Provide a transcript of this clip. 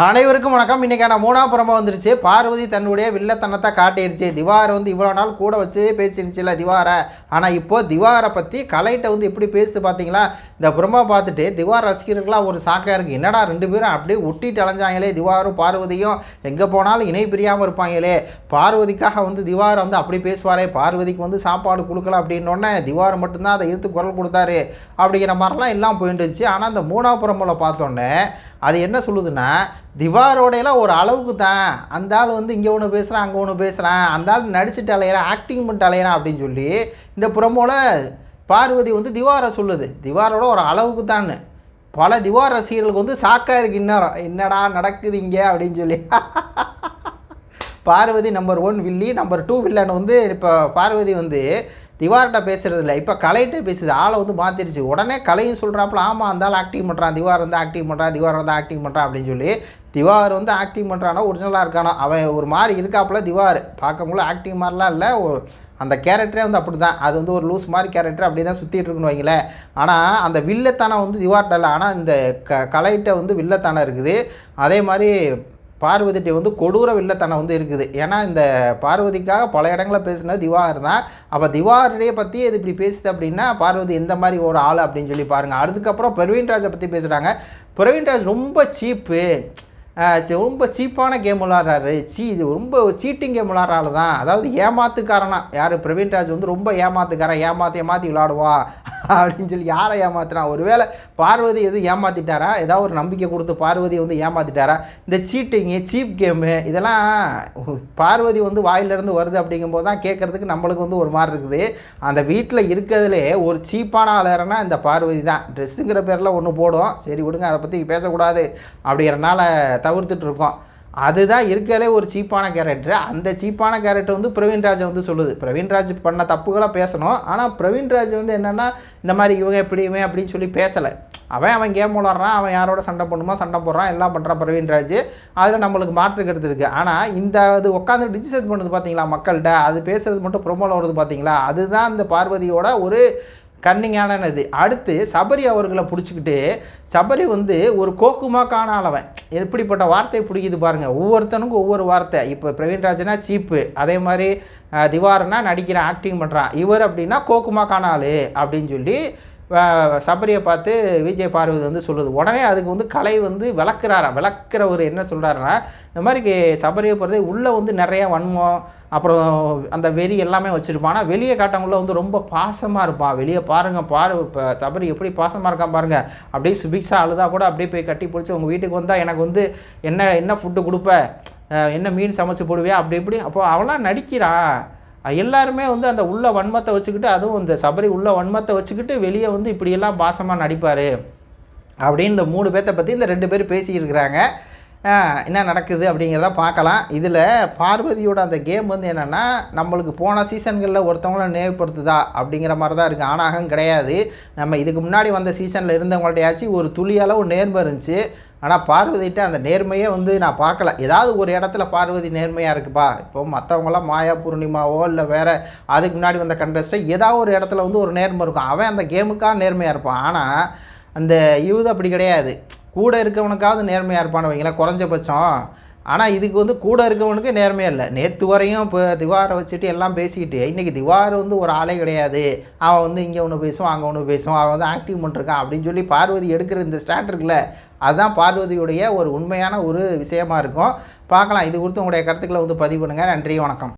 அனைவருக்கும் வணக்கம். இன்றைக்கான மூணாம் புறமா வந்துருச்சு. பார்வதி தன்னுடைய வில்லத்தனத்தை காட்டிடுச்சு திவாரை வந்து இவ்வளோ நாள் கூட வச்சு பேசிருச்சுல திவாரை. ஆனால் இப்போது திவாரை பற்றி கலைகிட்ட வந்து எப்படி பேசுது பார்த்தீங்களா இந்த புறமா பார்த்துட்டு திவார் ரசிகர்களாக ஒரு சாக்காக இருக்குது என்னடா ரெண்டு பேரும் அப்படியே ஒட்டிட்டு அலைஞ்சாங்களே திவாரும் பார்வதியும். எங்கே போனாலும் இணை பிரியாமல் இருப்பாங்களே. பார்வதிக்காக வந்து திவாரை வந்து அப்படி பேசுவாரே. பார்வதிக்கு வந்து சாப்பாடு கொடுக்கல அப்படின்னோடனே திவார் மட்டும்தான் அதை எதிர்த்து குரல் கொடுத்தாரு. அப்படிங்கிற மாதிரிலாம் எல்லாம் போயிட்டுருச்சு ஆனால் இந்த மூணாம் புறமுல பார்த்தோன்னே அது என்ன சொல்லுதுன்னா திவாரோடையெல்லாம் ஒரு அளவுக்கு தான். அந்த ஆள் வந்து இங்கே ஒன்று பேசுகிறான் அங்கே ஒன்று பேசுகிறான் அந்த ஆள் நடிச்சுட்டு அலையிறான் ஆக்டிங் பண்ணிட்டு அலையிறான் அப்படின்னு சொல்லி இந்த புறமோல பார்வதி வந்து திவாரை சொல்லுது. திவாரோட ஒரு அளவுக்கு தான்னு. பல திவார் ரசிகர்களுக்கு வந்து சாக்காக இருக்குது இன்னும் என்னடா நடக்குது இங்கே? அப்படின்னு சொல்லி. பார்வதி நம்பர் ஒன் வில்லி நம்பர் டூ வில்லன் வந்து இப்போ பார்வதி வந்து திவார்கிட்ட பேசுறது இல்லை. இப்போ கலைகிட்டே பேசுது. ஆளை வந்து மாற்றிருச்சு உடனே கலையும் சொல்கிறாப்புல ஆமாம் அந்த ஆள் ஆக்டிங் பண்ணுறான் திவார் வந்து ஆக்டிங் பண்ணுறான் திவார் வந்து ஆக்டிங் பண்ணுறான் அப்படின்னு சொல்லி திவார் வந்து ஆக்டிங் பண்ணுறானா ஒரிஜினலாக இருக்கானோ? அவன் ஒரு மாதிரி இருக்காப்புல திவார். பார்க்கக்குள்ள ஆக்டிங் மாதிரிலாம் இல்லை. ஒரு அந்த கேரக்டரே வந்து அப்படி தான் அது வந்து ஒரு லூஸ் மாதிரி கேரக்டர் அப்படி தான் சுற்றிட்டு இருக்குன்னு வைங்களேன். ஆனால் அந்த வில்லத்தனம் வந்து திவார்ட்ட இல்லை. ஆனால் இந்த க கலைகிட்ட வந்து வில்லத்தனம் இருக்குது. அதே மாதிரி பார்வதிட்டு வந்து கொடூர வில்லத்தனம் வந்து இருக்குது. ஏன்னா இந்த பார்வதிக்காக பல இடங்களில் பேசினது திவாகர் தான். அப்போ திவாகரையை பற்றி இது இப்படி பேசுது அப்படின்னா பார்வதி எந்த மாதிரி ஒரு ஆள் அப்படின்னு சொல்லி பாருங்கள் அதுக்கப்புறம் பிரவீன்ராஜை பற்றி பேசுகிறாங்க பிரவீன்ராஜ் ரொம்ப சீப்பு. ரொம்ப சீப்பான கேம் விளாட்றாரு சீ இது ரொம்ப சீட்டிங் கேம் விளாட்றாள் தான். அதாவது ஏமாத்துக்காரனா. யார்? பிரவீன்ராஜ் வந்து ரொம்ப ஏமாத்துக்காரன். ஏமாற்றி ஏமாற்றி விளாடுவா அப்படின்னு சொல்லி யாரை ஏமாத்துறான்? ஒருவேளை பார்வதி எதுவும் ஏமாற்றிட்டாரா ஏதாவது ஒரு நம்பிக்கை கொடுத்து பார்வதி வந்து ஏமாற்றிட்டாரா இந்த சீட்டிங்கு சீப் கேமு இதெல்லாம் பார்வதி வந்து வாயிலிருந்து வருது அப்படிங்கும்போது தான் கேட்குறதுக்கு நம்மளுக்கு வந்து ஒரு மாதிரி இருக்குது. அந்த வீட்டில் இருக்கிறதுலே ஒரு சீப்பான ஆளுறனா இந்த பார்வதி தான். ட்ரெஸ்ஸுங்கிற பேரில் ஒன்று போடும். சரி விடுங்க அதை பற்றி பேசக்கூடாது அப்படிங்கிறனால தவிர்த்துட்ருக்கோம் அதுதான் இருக்கலே ஒரு சீப்பான கேரக்டர் அந்த சீப்பான கேரக்டர் வந்து பிரவீன்ராஜ் வந்து சொல்லுது. பிரவீன்ராஜ் பண்ண தப்புகளாக பேசணும். ஆனால் பிரவீன்ராஜ் வந்து என்னென்னா இந்த மாதிரி இவங்க எப்படியுமே அப்படின்னு சொல்லி பேசலை. அவன் அவன் கேம் விளாட்றான். அவன் யாரோட சண்டை பண்ணுமோ சண்டை போடுறான். எல்லாம் பண்ணுறான் பிரவீன்ராஜ் அதில் நம்மளுக்கு மாற்று கருத்து இருக்குது ஆனால் இந்த இது உட்காந்து டிசிஷன் பண்ணுறது பார்த்தீங்களா மக்கள்கிட்ட? அது பேசுகிறது மட்டும் ப்ரொமோவில் வருது பார்த்தீங்களா அதுதான் இந்த பார்வதியோட ஒரு கன்னிங்கான இது அடுத்து சபரி அவர்களை பிடிச்சிக்கிட்டு சபரி வந்து ஒரு கோக்குமா காணாலவன் எப்படிப்பட்ட வார்த்தையை பிடிக்குது பாருங்கள் ஒவ்வொருத்தனுக்கும் ஒவ்வொரு வார்த்தை. இப்போ பிரவீன்ராஜனா சீப்பு. அதே மாதிரி திவாரனா நடிக்கிறான் ஆக்டிங் பண்ணுறான் இவர் அப்படின்னா கோக்குமா காணாலு அப்படின்னு சொல்லி சபரியை பார்த்து விஜய் பார்வதி வந்து சொல்லுது. உடனே அதுக்கு வந்து கலை வந்து விளக்குறாரா? விளக்குறவர் என்ன சொல்கிறாருன்னா இந்த மாதிரி சபரியை பொறுத்த உள்ளே வந்து நிறையா வன்மம் அப்புறம் அந்த வெறி எல்லாமே வச்சுருப்பான் ஆனால் வெளியே காட்டவங்கள வந்து ரொம்ப பாசமாக இருப்பான் வெளியே பாருங்கள் பாரு இப்போ சபரி எப்படி பாசமாக இருக்கான் பாருங்கள் அப்படியே சுபிக்ஷா அழுதா கூட அப்படியே போய் கட்டி பிடிச்சி உங்கள் வீட்டுக்கு வந்தால் எனக்கு வந்து என்ன என்ன ஃபுட்டு கொடுப்ப? என்ன மீன் சமைச்சு போடுவியா? அப்படி இப்படி. அப்போ அவளாம் நடிக்கிறான் எல்லாருமே வந்து அந்த உள்ள வன்மத்தை வச்சுக்கிட்டு அதுவும் இந்த சபரி உள்ள வன்மத்தை வச்சுக்கிட்டு வெளியே வந்து இப்படியெல்லாம் பாசமாக நடிப்பார். அப்படின்னு இந்த மூணு பேர்த்த பற்றி இந்த ரெண்டு பேர் பேசியிருக்கிறாங்க. என்ன நடக்குது அப்படிங்கிறத பார்க்கலாம். இதில் பார்வதியோட அந்த கேம் வந்து என்னென்னா நம்மளுக்கு போன சீசன்களில் ஒருத்தவங்கள நினைவுபடுத்துதா அப்படிங்கிற மாதிரி தான் இருக்குது ஆனாகம் கிடையாது. நம்ம இதுக்கு முன்னாடி வந்த சீசனில் இருந்தவங்கள்ட்டையாச்சும் ஒரு துளி அளவு நேர்மை இருந்துச்சு. ஆனால் பார்வதிகிட்ட அந்த நேர்மையே வந்து நான் பார்க்கல. ஏதாவது ஒரு இடத்துல பார்வதி நேர்மையாக இருக்குப்பா. இப்போ மற்றவங்களாம் மாயா பூர்ணிமாவோ இல்லை வேறு அதுக்கு முன்னாடி வந்த கண்டஸ்ட்டை ஏதாவது ஒரு இடத்துல வந்து ஒரு நேர்மை இருக்கும். அவன் அந்த கேமுக்காக நேர்மையாக இருப்பான். ஆனால் அந்த யூத் அப்படி கிடையாது. கூட இருக்கவனுக்காவது நேர்மையாக இருப்பான்னு வைங்களேன். குறைஞ்சபட்சம் ஆனால் இதுக்கு வந்து கூட இருக்கவனுக்கு நேர்மையாக இல்லை. நேற்று வரையும் இப்போ திவாரை வச்சுட்டு எல்லாம் பேசிக்கிட்டு இன்றைக்கி திவார் வந்து ஒரு ஆளே கிடையாது. அவன் வந்து இங்கே ஒன்று பேசுவான் அங்கே ஒன்று பேசுவான் அவன் வந்து ஆக்டிவ் பண்ணிருக்கான் அப்படின்னு சொல்லி பார்வதி எடுக்கிற இந்த ஸ்டாண்ட் இருக்குல்ல அதுதான் பார்வதியுடைய ஒரு உண்மையான ஒரு விஷயமா இருக்கும். பார்க்கலாம். இது குறித்து உங்களுடைய கருத்துக்களை வந்து பதிவு பண்ணுங்கள் நன்றி வணக்கம்.